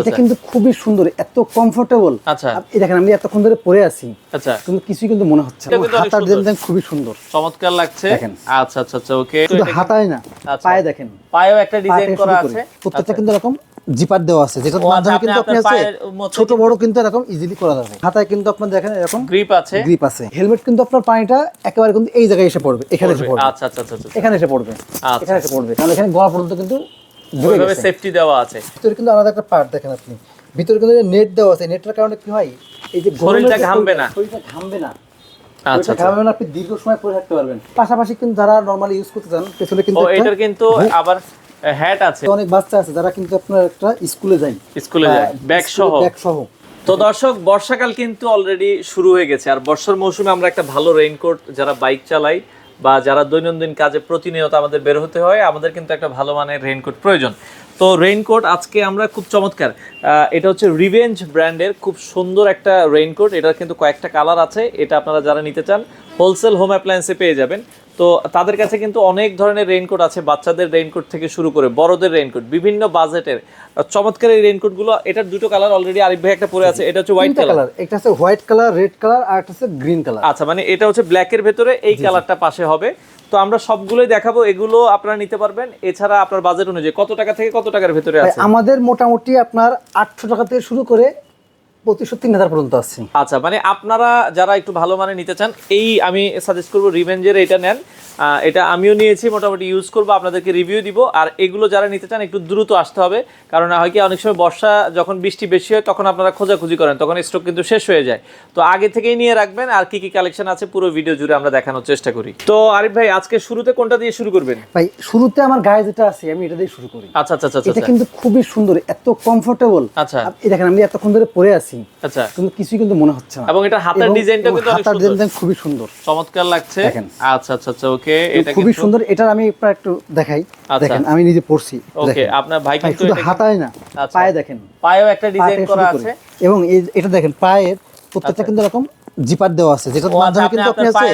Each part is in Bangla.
এটা কিন্তু খুবই সুন্দর এত কমফোর্টেবল আচ্ছা। দেখেন আমি এতক্ষণ ধরে পরে আছি। আচ্ছা। কিন্তু কিছুই কিন্তু মনে হচ্ছে হাতার ডিজাইন খুবই সুন্দর। চমৎকার লাগছে। দেখেন। আচ্ছা আচ্ছা আচ্ছা ওকে। শুধু হাতায় না আচ্ছা। পায়ে দেখেন। পায়েও একটা ডিজাইন করা আছে। প্রত্যেকটা আচ্ছা। কিন্তু এরকম জিপার দেওয়া আছে। আচ্ছা, মাধ্যমে কিন্তু আপনি আছে ছোট বড় কিন্তু এরকম ইজিলি করা যাবে। হাতায় কিন্তু আপনার দেখেন এরকম গ্রিপ আছে। গ্রিপ আছে। হেলমেট কিন্তু আপনার পানিটা একেবারে কিন্তু এই জায়গায় এসে পড়বে এখানে এসে পড়বে। আচ্ছা আচ্ছা আচ্ছা আচ্ছা। এখানে এসে পড়বে। আচ্ছা। এখানে এসে পড়বে। কারণ এখানে গলা পর্যন্ত কিন্তু ওইভাবে গেছে সেফটি দেওয়া আছে। ভিতরে কিন্তু আলাদা একটা পার্ট দেখেন আপনি। ভিতরে কিন্তু নেট দেওয়া আছে নেটের কারণে কি হয়? এই যে শরীরটা ঘামবে না। শরীরটা ঘামবে না। আচ্ছা আচ্ছা। ঘামবে না আপনি দীর্ঘ সময় পরে থাকতে পারবেন। পাশাপাশি কিন্তু যারা নরমালি ইউজ করতে চান পেছনে কিন্তু এটার কিন্তু আবার হ্যাট আছে। অনেক বাচ্চা আছে যারা কিন্তু আপনার একটা স্কুলে যায়। স্কুলে যায়। ব্যাগ সহ। ব্যাগ সহ। তো দর্শক বর্ষাকাল কিন্তু অলরেডি শুরু হয়ে গেছে। আর বর্ষার মৌসুমে আমরা একটা ভালো রেইনকোট যারা বাইক চালাই বা যারা দৈনন্দিন কাজে প্রতিনিয়ত আমাদের বের হতে হয়, আমাদের কিন্তু একটা ভালো মানের রেইনকোট প্রয়োজন। তো রেইনকোট আজকে আমরা খুব চমৎকার এটা হচ্ছে রিভেঞ্জ ব্র্যান্ডের খুব সুন্দর একটা রেইনকোট এটার কিন্তু কয়েকটা কালার আছে, এটা আপনারা যারা নিতে চান হোলসেল হোম অ্যাপ্লায়েন্সে পেয়ে যাবেন। তো তাদের কাছে কিন্তু অনেক ধরনের রেইনকোট আছে বাচ্চাদের রেইনকোট থেকে শুরু করে বড়দের রেইনকোট বিভিন্ন বাজেটের। চমৎকার এই রেইনকোটগুলো এটার দুটো কালার অলরেডি আরিফ ভাই একটা পরে আছে এটা হচ্ছে হোয়াইট কালার একটা আছে হোয়াইট কালার রেড কালার আর একটা আছে গ্রিন কালার আচ্ছা মানে এটা হচ্ছে ব্ল্যাকের ভেতরে এই কালারটা পাশে হবে। তো আমরা সবগুলোই দেখাবো এগুলো আপনারা নিতে পারবেন। এছাড়া আপনার বাজেট অনুযায়ী কত টাকা থেকে কত টাকার ভেতরে আছে? আমাদের মোটামুটি আপনার আটশো টাকা থেকে শুরু করে পঁচিশশো তিন পর্যন্ত আছে। আচ্ছা মানে আপনারা যারা একটু ভালো মানে নিতে চান, এই আমি সাজেস্ট করব রিভেঞ্জের এটা নেন। এটা আমিও নিয়েছি মোটামুটি ইউজ করব আপনাদেরকে রিভিউ দিব। আর এগুলো যারা নিতে চান একটু দ্রুত আসতে হবে। কারণ হয় কি অনেক সময় বর্ষা যখন বৃষ্টি বেশি হয় তখন আপনারা খোঁজাখুঁজি করেন তখন স্টক কিন্তু শেষ হয়ে যায়। তো আগে থেকেই নিয়ে রাখবেন আর কি কি কালেকশন আছে পুরো ভিডিও জুড়ে আমরা দেখানোর চেষ্টা করি। তো আরিফ ভাই আজকে শুরুতে কোনটা দিয়ে শুরু করবেন? ভাই শুরুতে আমার গায়ে যেটা আছে আমি এটা দিয়ে শুরু করি। আচ্ছা আচ্ছা আচ্ছা এটা আচ্ছা। কিন্তু খুবই সুন্দর এত কমফোর্টেবল আচ্ছা। এই দেখেন আমি এতক্ষণ ধরে পরে আছি আচ্ছা। কিন্তু কিছুই কিন্তু মনে হচ্ছে না। এবং এটা হাতের ডিজাইনটা কিন্তু অনেক হাতার সুন্দর। ডিজাইন খুবই সুন্দর। চমৎকার লাগছে। দেখেন। আচ্ছা আচ্ছা আচ্ছা ওকে এটা খুবই সুন্দর। এটার আমি প্রায় একটু দেখাই। আচ্ছা। দেখেন আমি নিজে পড়ছি ওকে আপনার ভাই ভাই, কিন্তু শুধু হাতায় না আচ্ছা। পায়ে দেখেন। পায়েও একটা ডিজাইন করা আছে। এবং এটা দেখেন পায়ের প্রত্যেকটা আচ্ছা। কিন্তু এরকম জিপার দেওয়া আছে যেটার আচ্ছা, মাধ্যমে কিন্তু আপনি আছে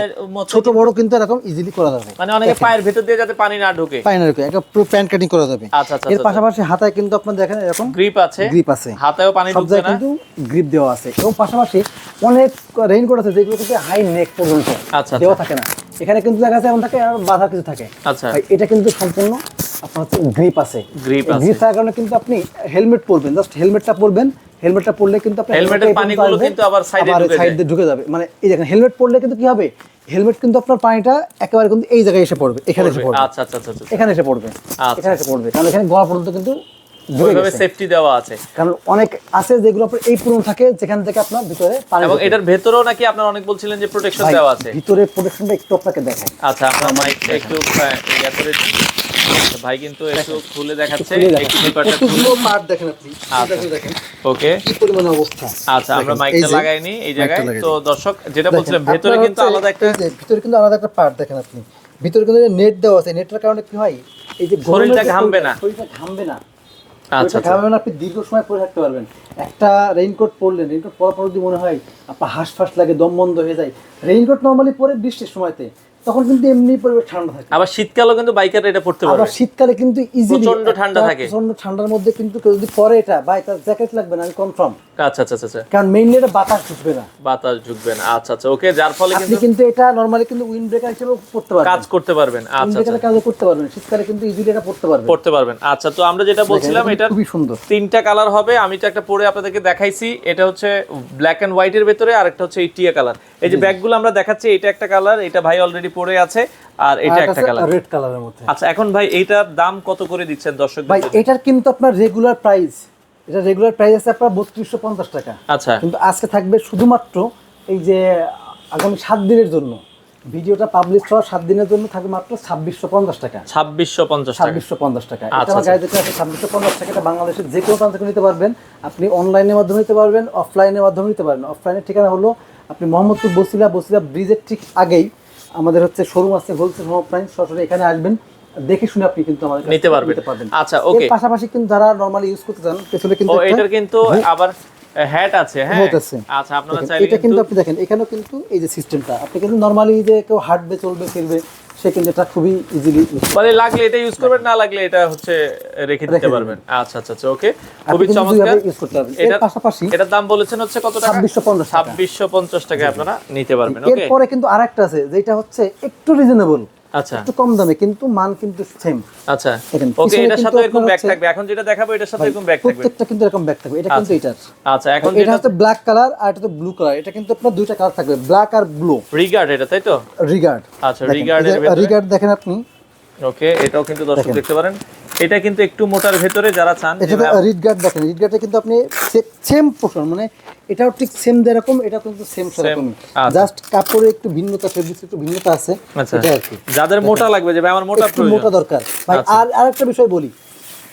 ছোট বড় কিন্তু এরকম ইজিলি করা যাবে। মানে অনেকে পায়ের ভেতর দিয়ে যাতে পানি না ঢোকে। পায় না এরকম একটা পুরো প্যান্ট কাটিং করা যাবে। আচ্ছা আচ্ছা এর পাশাপাশি হাতায় কিন্তু আপনার দেখেন এরকম গ্রিপ আছে। গ্রিপ আছে। হাতেও পানি ঢুকবে না। কিন্তু গ্রিপ দেওয়া আছে। এবং পাশাপাশি অনেক রেইনকোট আছে যেগুলো কিন্তু হাই নেক পর্যন্ত আচ্ছা, দেওয়া থাকে না। এখানে কিন্তু দেখা যাচ্ছে এমন থাকে আর বাধা কিছু থাকে। আচ্ছা। এটা কিন্তু সম্পূর্ণ আপনার হচ্ছে গ্রিপ আছে। গ্রিপ আছে। গ্রিপ থাকার কারণে কিন্তু আপনি হেলমেট পরবেন জাস্ট হেলমেটটা পরবেন হেলমেটটা পরলে কিন্তু আপনি হেলমেটের পানিগুলো কিন্তু আবার আবার ঢুকে। দিয়ে ঢুকে যাবে। মানে এই দেখেন হেলমেট পরলে কিন্তু কি হবে? হেলমেট কিন্তু আপনার পানিটা একেবারে কিন্তু এই জায়গায় এসে পড়বে এখানে এসে পড়বে। আচ্ছা আচ্ছা আচ্ছা আচ্ছা। এখানে এসে পড়বে আচ্ছা। এখানে এসে পড়বে। কারণ এখানে গলা পর্যন্ত কিন্তু ওইভাবে সেফটি দেওয়া আছে। কারণ অনেক আছে যেগুলো আপনার এই পূরণ থাকে যেখান থেকে আপনার ভিতরে পানি এবং এটার ভেতরেও নাকি আপনার অনেক বলছিলেন যে প্রোটেকশন দেওয়া আছে। ভিতরে প্রোটেকশনটা একটু আপনাকে দেখাই। আচ্ছা আপনার মাইকটা একটু ইয়া করে দিন। আচ্ছা, ভাই কিন্তু একটু খুলে দেখাচ্ছে একটু পেপারটা একটুগুলো পার্ট দেখেন আপনি। আচ্ছা। দেখেন দেখেন। ওকে কি পরিমাণ অবস্থা। আচ্ছা আমরা মাইকটা এই যে, লাগাইনি এই জায়গায়। তো দর্শক যেটা বলছিলাম ভেতরে কিন্তু আলাদা একটা ভিতরে কিন্তু আলাদা একটা পার্ট দেখেন আপনি। ভিতরে কিন্তু নেট দেওয়া আছে নেটের কারণে কি হয় এই যে শরীরটা ঘামবে না। শরীরটা ঘামবে না। আচ্ছা ঘামবে না আপনি দীর্ঘ সময় পরে থাকতে পারবেন। একটা রেইনকোট পরলেন রেইনকোট পরার পর যদি মনে হয় আপনার হাঁসফাঁস লাগে দম বন্ধ হয়ে যায়। রেইনকোট নর্মালি পরে বৃষ্টির সময়তে। তখন কিন্তু এমনি পরিবেশ ঠান্ডা থাকে। আবার শীতকালেও কিন্তু বাইকার এটা পড়তে পারবে। আবার শীতকালে কিন্তু ইজিলি প্রচণ্ড ঠান্ডা থাকে। প্রচণ্ড ঠান্ডার মধ্যে কিন্তু কেউ যদি পরে এটা ভাই তার জ্যাকেট লাগবে না আমি কনফার্ম আচ্ছা আচ্ছা আচ্ছা আচ্ছা। কারণ মেইনলি এটা বাতাস ঢুকবে না। বাতাস ঢুকবে না। আচ্ছা আচ্ছা ওকে যার ফলে আপনি কিন্তু কিন্তু এটা নরমালি কিন্তু উইন্ড ব্রেকার হিসেবে পড়তে পারবেন। কাজ করতে পারবেন। আচ্ছা আচ্ছা। কাজও করতে পারবেন শীতকালে কিন্তু ইজিলি এটা পড়তে পারবেন। পড়তে পারবেন। আচ্ছা তো আমরা যেটা বলছিলাম এটা খুবই সুন্দর। তিনটা কালার হবে। আমি তো একটা পরে আপনাদেরকে দেখাইছি। এটা হচ্ছে ব্ল্যাক এন্ড হোয়াইটের ভেতরে আর একটা হচ্ছে এই টিয়া কালার এই যে ব্যাগগুলো আমরা দেখাচ্ছি এটা একটা কালার এটা ভাই অলরেডি পরে আছে আর এটা একটা কালার রেড কালারের মধ্যে। আচ্ছা এখন ভাই এইটার দাম কত করে দিচ্ছেন দর্শক ভাই এটার কিন্তু আপনার রেগুলার প্রাইস এটা রেগুলার প্রাইস আছে আপনার বত্রিশশো পঞ্চাশ টাকা। আচ্ছা। কিন্তু আজকে থাকবে শুধুমাত্র এই যে আগামী সাত দিনের জন্য। ভিডিওটা পাবলিশ হওয়ার সাত দিনের জন্য থাকবে মাত্র ছাব্বিশশো পঞ্চাশ টাকা। ছাব্বিশশো পঞ্চাশ টাকা। ছাব্বিশশো পঞ্চাশ টাকা। এটা আচ্ছা, আমার গাড়ি যেটা আছে ছাব্বিশশো পঞ্চাশ টাকা। এটা বাংলাদেশের যে কোনো প্রান্ত থেকে নিতে পারবেন। আপনি অনলাইনের মাধ্যমে নিতে পারবেন অফলাইনের মাধ্যমে নিতে পারবেন। অফলাইনের ঠিকানা হলো আপনি মোহাম্মদপুর বসিলা বসিলা ব্রিজের ঠিক আগেই আমাদের হচ্ছে শোরুম আছে হোলসেল হোম অফলাইন সরাসরি এখানে আসবেন। দেখে শুনে আপনি কিন্তু আমাদের নিতে পারবেন। আচ্ছা, ওকে পাশাপাশি কিন্তু যারা নরমালি ইউজ করতে চান পেছনে কিন্তু ও এটার কিন্তু আবার হ্যাট আছে হ্যাঁ। আচ্ছা আপনারা চাইলে এটা কিন্তু আপনি দেখেন এখানেও কিন্তু এই যে সিস্টেমটা আপনি কিন্তু নর্মালি যে কেউ হাঁটবে চলবে ফিরবে সে কিন্তু এটা খুবই ইজিলি মানে লাগলে এটা ইউজ করবেন না লাগলে এটা হচ্ছে রেখে দিতে পারবেন। আচ্ছা আচ্ছা আচ্ছা ওকে খুবই চমৎকার। ইউজ করতে পারবেন। এটার- পাশাপাশি এটার দাম বলেছেন হচ্ছে কত টাকা? 2650 টাকা। ছাব্বিশশো পঞ্চাশ টাকায় আপনারা নিতে পারবেন ওকে এরপরে কিন্তু আরেকটা আছে যেটা হচ্ছে একটু রিজনেবল আচ্ছা। একটু কম দামে কিন্তু মান কিন্তু সেম আচ্ছা। দেখেন, ওকে এটার সাথে এরকম ব্যাগ থাকবে। এখন যেটা দেখাবো এটার সাথে এরকম ব্যাগ থাকবে। প্রত্যেকটা কিন্তু এরকম ব্যাগ থাকবে। এটা কিন্তু এটার। আচ্ছা এখন এটা হচ্ছে ব্ল্যাক কালার আর এটা তো ব্লু কালার এটা কিন্তু আপনার দুইটা কালার থাকবে ব্ল্যাক আর ব্লু রিগার্ড এটা তাই তো? রিগার্ড আচ্ছা রিগার্ড রিগার্ড দেখেন আপনি। ওকে এটাও কিন্তু দর্শক দেখতে পারেন। এটা কিন্তু একটু মোটার ভেতরে যারা চান না- রিড গার্ড দেখেন রিড গার্ডে কিন্তু আপনি সেম পোর্শন মানে এটাও ঠিক সেম যেরকম এটা কিন্তু সেম সেরকমই আচ্ছা। জাস্ট কাপড়ে একটু ভিন্নতা ফেব্রিক্স একটু ভিন্নতা আছে আচ্ছা। এটা আর কি। যাদের মোটা লাগবে যে আমার মোটা প্রয়োজন মোটা দরকার। ভাই আচ্ছা। আর আরেকটা বিষয় বলি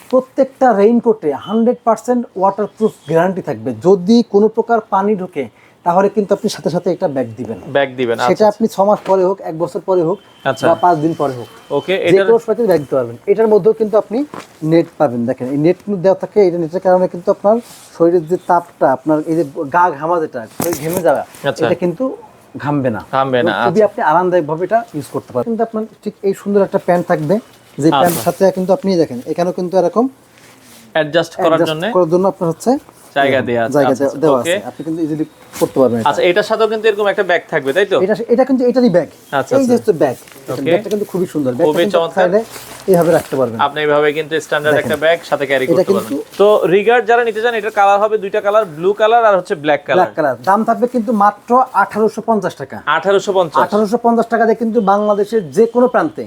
প্রত্যেকটা রেইনকোটে হান্ড্রেড পার্সেন্ট ওয়াটারপ্রুফ গ্যারান্টি থাকবে। যদি কোনো প্রকার পানি ঢোকে তাহলে কিন্তু আপনি সাথে সাথে এটা ব্যাগ দিবেন। ব্যাগ দিবেন সেটা আপনি ছ মাস পরে হোক এক বছর পরে হোক আচ্ছা। বা পাঁচ দিন পরে হোক। ওকে যে এটার কোনো সময় ব্যাগ দিতে পারবেন। এটার মধ্যেও কিন্তু আপনি নেট পাবেন। দেখেন এই নেট দেওয়া থাকে এটা নেটের কারণে কিন্তু আপনার শরীরের যে তাপটা আপনার এই যে গা ঘামা যেটা ঘেমে যাওয়া আচ্ছা। এটা কিন্তু ঘামবে না। থামবে না খুবই আপনি আরামদায়ক ভাবে এটা ইউজ করতে পারেন। কিন্তু আপনার ঠিক এই সুন্দর একটা প্যান্ট থাকবে। যে প্যান্ট সাথে কিন্তু আপনি দেখেন এখানেও কিন্তু এরকম অ্যাডজাস্ট করার জন্য? করার জন্য আপনার হচ্ছে জায়গা দেয়া আছে। জায়গা আচ্ছা, দেওয়া- আছে। আপনি কিন্তু ইজিলি করতে পারবেন আচ্ছা এটার সাথেও কিন্তু এরকম একটা ব্যাগ থাকবে তাই তো? এটা এটা কিন্তু এটারই ব্যাগ আচ্ছা, এই যে আচ্ছা। ব্যাগ ব্যাগটা কিন্তু খুবই সুন্দর। খুবই চমৎকার। এইভাবে রাখতে পারবেন। আপনি এইভাবে কিন্তু স্ট্যান্ডার্ড একটা ব্যাগ সাথে ক্যারি করতে পারবেন। তো রিগার্ড যারা নিতে চান এটার কালার হবে দুইটা কালার ব্লু কালার আর হচ্ছে ব্ল্যাক কালার ব্ল্যাক কালার দাম থাকবে কিন্তু মাত্র আঠারোশো পঞ্চাশ টাকা। আঠারোশো পঞ্চাশ। আঠারোশো পঞ্চাশ টাকা দিয়ে কিন্তু বাংলাদেশের যে কোনো প্রান্তে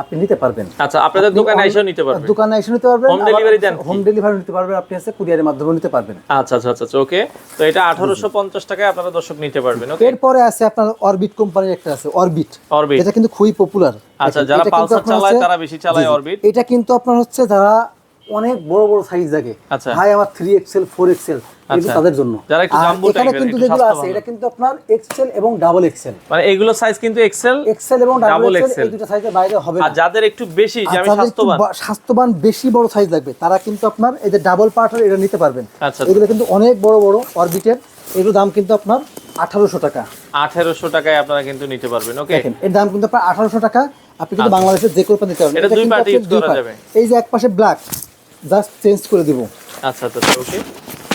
আপনি নিতে পারবেন। আচ্ছা আপনাদের দোকানে এসেও নিতে পারবেন। দোকানে এসে নিতে পারবেন Home delivery দেন হোম ডেলিভারি নিতে পারবেন আপনি আছে কুরিয়ারের মাধ্যমে নিতে পারবেন। আচ্ছা আচ্ছা আচ্ছা ওকে। তো এটা আঠারোশো পঞ্চাশ টাকায় আপনারা দর্শক নিতে পারবেন ওকে? এরপরে আছে আপনার অরবিট কোম্পানির একটা আছে অরবিট অরবিট এটা কিন্তু খুবই পপুলার আচ্ছা যারা পালসার চালায় তারা বেশি চালায় অরবিট এটা কিন্তু আপনার হচ্ছে যারা অনেক বড় বড় সাইজ লাগে আচ্ছা। ভাই আমার থ্রি এক্সেল ফোর এক্সেল আচ্ছা। তাদের জন্য। যারা একটু এখানে কিন্তু যেগুলো আছে এটা কিন্তু আপনার এক্সেল এবং ডাবল এক্সেল মানে এগুলো সাইজ কিন্তু এক্সেল এক্সেল এবং ডাবল এক্সেল এই দুটো সাইজের বাইরে হবে আর যাদের একটু বেশি যে আমি স্বাস্থ্যবান। স্বাস্থ্যবান বেশি বড় সাইজ লাগবে তারা কিন্তু আপনার এই যে ডাবল পার্টের এটা নিতে পারবেন। আচ্ছা এগুলো কিন্তু অনেক বড় বড় অরবিটের এগুলোর দাম কিন্তু আপনার আঠারোশো টাকা। আঠারোশো টাকায় আপনারা কিন্তু নিতে পারবেন ওকে এর দাম কিন্তু আপনার আঠারোশো টাকা আপনি কিন্তু বাংলাদেশের যে কোনো নিতে পারবেন এটা দুই কিন্তু পার্টে আপনার use দুই করা যাবে। এই যে এক পাশে ব্ল্যাক জাস্ট চেঞ্জ করে দিব। আচ্ছা আচ্ছা ওকে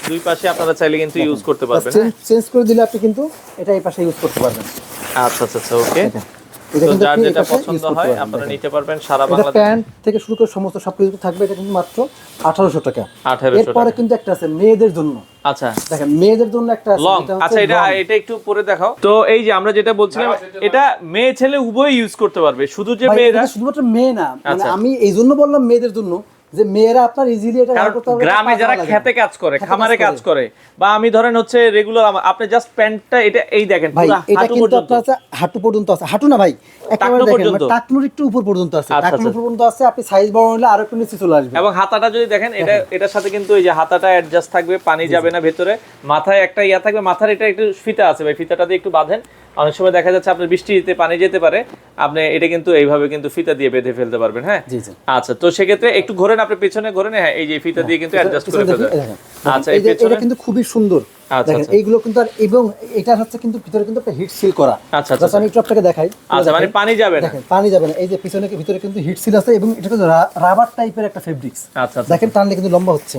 দুই পাশে আপনারা চাইলে কিন্তু ইউজ করতে পারবেন। হ্যাঁ? চেঞ্জ করে দিলে আপনি কিন্তু এটা এই পাশে ইউজ করতে পারবেন। আচ্ছা আচ্ছা আচ্ছা ওকে দেখেন এটা কিন্তু যার যেটা পছন্দ হয় আপনারা নিতে পারবেন সারা বাংলাদেশ। প্যান্ট থেকে শুরু করে সমস্ত সবকিছু থাকবে এটা কিন্তু মাত্র আঠারোশো টাকা। 1800 এরপরে টাকা। কিন্তু একটা আছে মেয়েদের জন্য। আচ্ছা। দেখেন মেয়েদের জন্য একটা লং আচ্ছা এটা এটা একটু পরে দেখাও। তো এই যে আমরা যেটা বলছিলাম এটা মেয়ে ছেলে উভয় ইউজ করতে পারবে। শুধু যে মেয়েরা শুধুমাত্র মেয়ে না। মানে আচ্ছা। আমি এই জন্য বললাম মেয়েদের জন্য যে মেয়েরা আপনার ইজিলি এটা করতে পারবে গ্রামে যারা। খেতে কাজ করে খামারে কাজ করে বা আমি ধরেন হচ্ছে রেগুলার আপনি জাস্ট প্যান্টটা এটা এই দেখেন ভাই এটা কিন্তু আপনার আছে হাঁটু পর্যন্ত আছে। হাঁটু না ভাই একেবারে দেখেন পর্যন্ত? মানে টাকনুর একটু উপর পর্যন্ত আছে। আচ্ছা, টাকনুর আচ্ছা। উপর পর্যন্ত আছে আপনি সাইজ বড় হলে আরও একটু নিচে চলে আসবে। এবং হাতাটা যদি দেখেন এটা এটার সাথে কিন্তু এই যে হাতাটা অ্যাডজাস্ট থাকবে পানি যাবে না ভেতরে মাথায় একটা ইয়া থাকবে মাথার এটা একটু ফিতা আছে ভাই ফিতাটা দিয়ে একটু বাঁধেন অনেক সময় দেখা যাচ্ছে আপনার বৃষ্টিতে পানি যেতে পারে আপনি এটা কিন্তু এইভাবে কিন্তু ফিতা দিয়ে বেঁধে ফেলতে পারবেন হ্যাঁ? আচ্ছা তো সেক্ষেত্রে একটু ঘোরেন আপনি পেছনে ঘোরেন হ্যাঁ এই যে ফিতা দিয়ে কিন্তু অ্যাডজাস্ট করে ফেলতে। আচ্ছা এই এই পেছনে এটা কিন্তু খুবই সুন্দর। দেখেন আচ্ছা। এইগুলো কিন্তু আর এবং এটা হচ্ছে কিন্তু ভিতরে কিন্তু একটা হিট সিল করা। আচ্ছা, আচ্ছা, আমি একটু আপনাকে দেখাই। আচ্ছা মানে পানি যাবে না? দেখেন পানি যাবে না। এই যে পিছনে ভিতরে কিন্তু হিট সিল আছে এবং এটা কিন্তু রাবার টাইপের একটা ফেব্রিক্স আচ্ছা আচ্ছা দেখেন টানলে কিন্তু লম্বা হচ্ছে।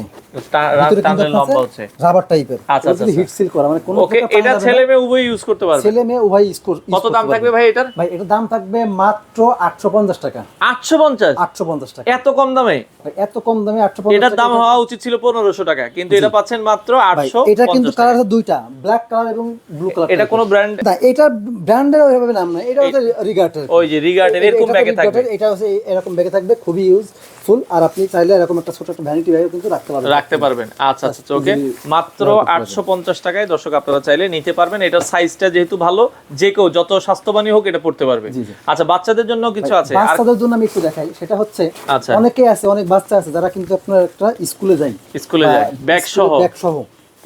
টানলে লম্বা হচ্ছে। রাবার টাইপের আচ্ছা, আচ্ছা, হিট সিল করা। মানে কোনো ওকে এটা ছেলে মেয়ে উভয় ইউজ করতে পারবে? ছেলে মেয়ে উভয় use কর- use কত দাম থাকবে ভাই এটার? ভাই এটার দাম থাকবে মাত্র আটশো পঞ্চাশ টাকা। আটশো পঞ্চাশ? আটশো পঞ্চাশ টাকা। এত কম দামে? এত কম দামে আটশো পঞ্চাশ এটার দাম হওয়া উচিত ছিল পনেরোশো টাকা কিন্তু এটা পাচ্ছেন মাত্র আটশো এটা কিন্তু কালার আছে দুইটা ব্ল্যাক কালার এবং ব্লু কালার এটা কোনো ব্র্যান্ড না এটা ব্র্যান্ডের ওইভাবে নাম না এটা হচ্ছে রিগার্টের ওই যে রিগার্ডের এরকম ব্যাগে থাকবে। এটা হচ্ছে এরকম ব্যাগে থাকবে খুবই ইউজফুল আর আপনি চাইলে এরকম একটা ছোট একটা ভ্যানিটি ব্যাগও কিন্তু রাখতে পারবেন। রাখতে পারবেন। আচ্ছা আচ্ছা ওকে মাত্র আটশো পঞ্চাশ টাকায় দর্শক আপনারা চাইলে নিতে পারবেন। এটার সাইজটা যেহেতু ভালো যে কেউ যত স্বাস্থ্যবানই হোক এটা পড়তে পারবে। আচ্ছা বাচ্চাদের জন্য কিছু আছে? বাচ্চাদের জন্য আমি একটু দেখাই। সেটা হচ্ছে আচ্ছা। অনেকে আছে অনেক বাচ্চা আছে যারা কিন্তু আপনার একটা স্কুলে যায়। স্কুলে যায়। ব্যাগ সহ। ব্যাগ সহ।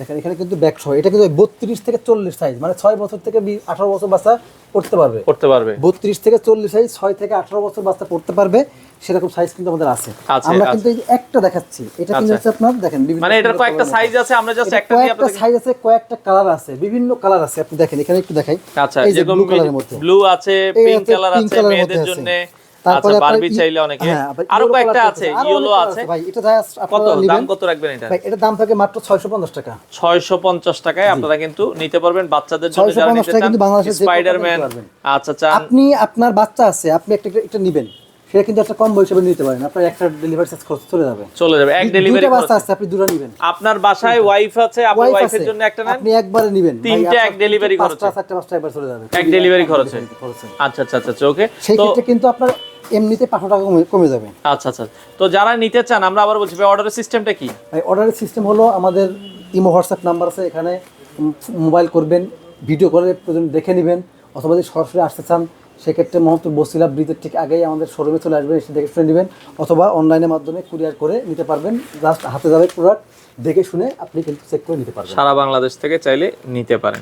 দেখেন এখানে কিন্তু ব্যাগ সহ এটা কিন্তু বত্রিশ থেকে চল্লিশ সাইজ মানে ছয় বছর থেকে আঠারো বছর বাচ্চা পড়তে পারবে পড়তে পারবে বত্রিশ থেকে চল্লিশ সাইজ ছয় থেকে আঠারো বছর বাচ্চা পড়তে পারবে সেরকম সাইজ কিন্তু আমাদের আছে আমরা কিন্তু একটা দেখাচ্ছি এটা কিন্তু আচ্ছা। হচ্ছে আপনার দেখেন বিভিন্ন মানে এটার কয়েকটা সাইজ আছে। আমরা জাস্ট একটা দিয়ে আপনাদের সাইজ আছে কয়েকটা কালার আছে বিভিন্ন কালার আছে আপনি দেখেন এখানে একটু দেখাই আচ্ছা এই যে ব্লু কালারের মধ্যে ব্লু আছে পিঙ্ক কালার আছে মেয়েদের জন্য। তারপরে আচ্ছা বারবি চাইলে অনেকে। হ্যাঁ, আরও কয়েকটা আছে ইয়েলো আছে। ভাই এটা যা কত? দাম কত রাখবেন এটা? ভাই এটা দাম থাকে মাত্র 650 টাকা। ছয়শো পঞ্চাশ টাকায় আপনারা কিন্তু নিতে পারবেন বাচ্চাদের জন্য যারা নিতে চান স্পাইডারম্যান আচ্ছা চান আপনি আপনার বাচ্চা আছে আপনি একটা একটা নিবেন। সেটা কিন্তু একটা কম হিসেবে নিতে পারেন। আপনার একটা ডেলিভারি চার্জ খরচ চলে যাবে। চলে যাবে এক ডেলিভারি বাচ্চা আছে আপনি দুটো নিবেন। আপনার বাসায় ওয়াইফ আছে আপনার ওয়াইফের জন্য একটা নেন। আপনি একবারে নিবেন। তিনটে এক পাঁচটা খরচে। চারটা পাঁচটা একবার চলে যাবে। এক delivery খরচে। খরচে। আচ্ছা আচ্ছা আচ্ছা ওকে সেই ক্ষেত্রে কিন্তু আপনার এমনিতে পাঁচশো টাকা কমে কমে যাবে। আচ্ছা আচ্ছা। তো যারা নিতে চান আমরা আবার বলছি অর্ডারের সিস্টেমটা কি? অর্ডারের সিস্টেম হলো আমাদের ইমো হোয়াটসঅ্যাপ নাম্বার আছে এখানে মোবাইল করবেন ভিডিও করে প্রয়োজন দেখে নেবেন অথবা যদি সরাসরি আসতে চান সেক্ষেত্রে মোহাম্মদপুর বসিলা ব্রিজের ঠিক আগেই আমাদের শোরুমে চলে আসবেন এসে দেখে শুনে নেবেন অথবা অনলাইনের মাধ্যমে কুরিয়ার করে নিতে পারবেন। জাস্ট হাতে যাবে প্রোডাক্ট দেখে শুনে আপনি কিন্তু চেক করে নিতে পারবেন। সারা বাংলাদেশ থেকে চাইলে নিতে পারেন।